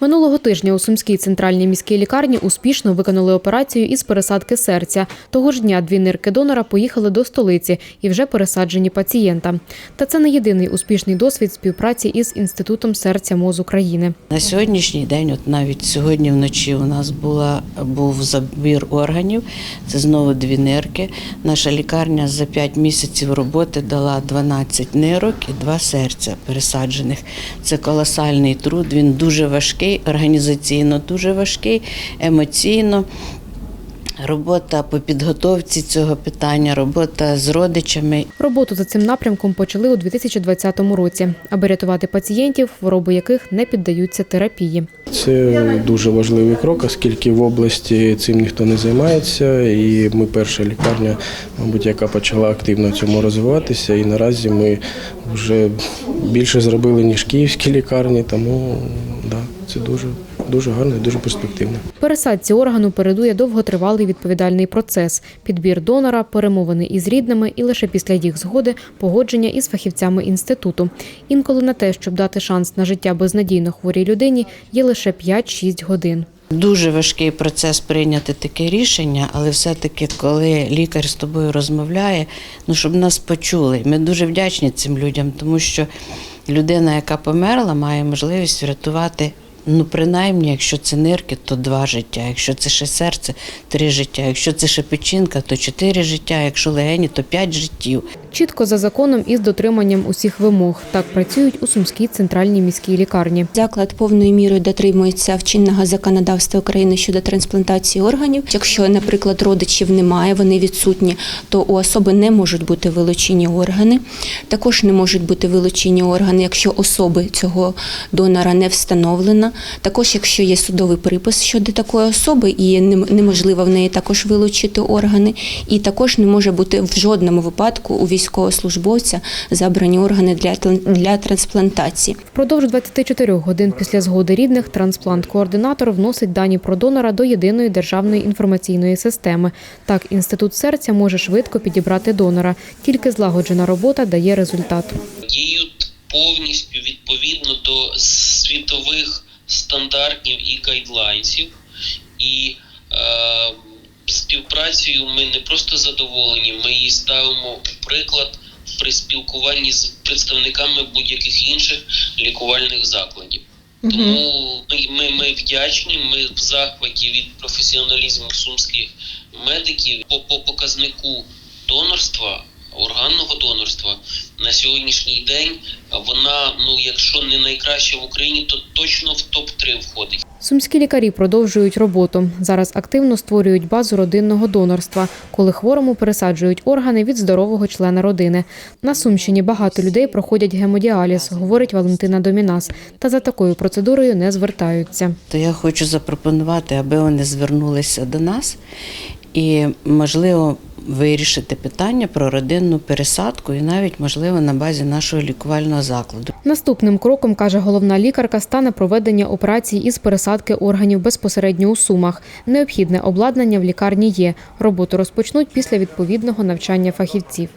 Минулого тижня у Сумській центральній міській лікарні успішно виконали операцію із пересадки серця. Того ж дня дві нирки донора поїхали до столиці і вже пересаджені пацієнтам. Та це не єдиний успішний досвід співпраці із Інститутом серця МОЗ України. На сьогоднішній день, от навіть сьогодні вночі, у нас була був забір органів. Це знову дві нирки. Наша лікарня за 5 місяців роботи дала 12 нирок і два серця пересаджених. Це колосальний труд. Він дуже важкий, організаційно дуже важкий, емоційно. Робота по підготовці цього питання, робота з родичами. Роботу за цим напрямком почали у 2020 році, аби рятувати пацієнтів, хвороби яких не піддаються терапії. Це дуже важливий крок, оскільки в області цим ніхто не займається, і ми перша лікарня, мабуть, яка почала активно цьому розвиватися. І наразі ми вже більше зробили ніж київські лікарні, тому це дуже дуже гарно і дуже перспективно. Пересадці органу передує довготривалий відповідальний процес: підбір донора, перемовини із рідними і лише після їх згоди погодження із фахівцями інституту. Інколи на те, щоб дати шанс на життя безнадійно хворій людині, є лише 5-6 годин. Дуже важкий процес прийняти таке рішення, але все-таки, коли лікар з тобою розмовляє, ну щоб нас почули. Ми дуже вдячні цим людям, тому що людина, яка померла, має можливість врятувати. Ну, принаймні, якщо це нирки, то два життя. Якщо це ще серце, три життя. Якщо це ще печінка, то чотири життя. Якщо легені, то п'ять життів. Чітко за законом і з дотриманням усіх вимог. Так працюють у Сумській центральній міській лікарні. Заклад повною мірою дотримується вчинного законодавства України щодо трансплантації органів. Якщо, наприклад, родичів немає, вони відсутні, то у особи не можуть бути вилучені органи. Також не можуть бути вилучені органи, якщо особи цього донора не встановлено. Також, якщо є судовий припис щодо такої особи, і неможливо в неї також вилучити органи, і також не може бути в жодному випадку у військовослужбовця забрані органи для, для трансплантації. Впродовж 24 годин після згоди рідних трансплант-координатор вносить дані про донора до єдиної державної інформаційної системи. Так, інститут серця може швидко підібрати донора. Тільки злагоджена робота дає результат. діють повністю відповідно до світових стандартів і гайдлайнсів. І е, співпрацею ми не просто задоволені, ми її ставимо у приклад при спілкуванні з представниками будь-яких інших лікувальних закладів. Тому ми, ми, ми вдячні, ми в захваті від професіоналізму сумських медиків по, по показнику донорства, органного донорства на сьогоднішній день вона, ну якщо не найкраща в Україні, то точно в топ 3 входить. Сумські лікарі продовжують роботу. Зараз активно створюють базу родинного донорства, коли хворому пересаджують органи від здорового члена родини. На Сумщині багато людей проходять гемодіаліз, говорить Валентина Домінас, та за такою процедурою не звертаються. То я хочу запропонувати, аби вони звернулися до нас і, можливо, вирішити питання про родинну пересадку і навіть, можливо, на базі нашого лікувального закладу. Наступним кроком, каже головна лікарка, стане проведення операції із пересадки органів безпосередньо у сумах. Необхідне обладнання в лікарні є. Роботу розпочнуть після відповідного навчання фахівців.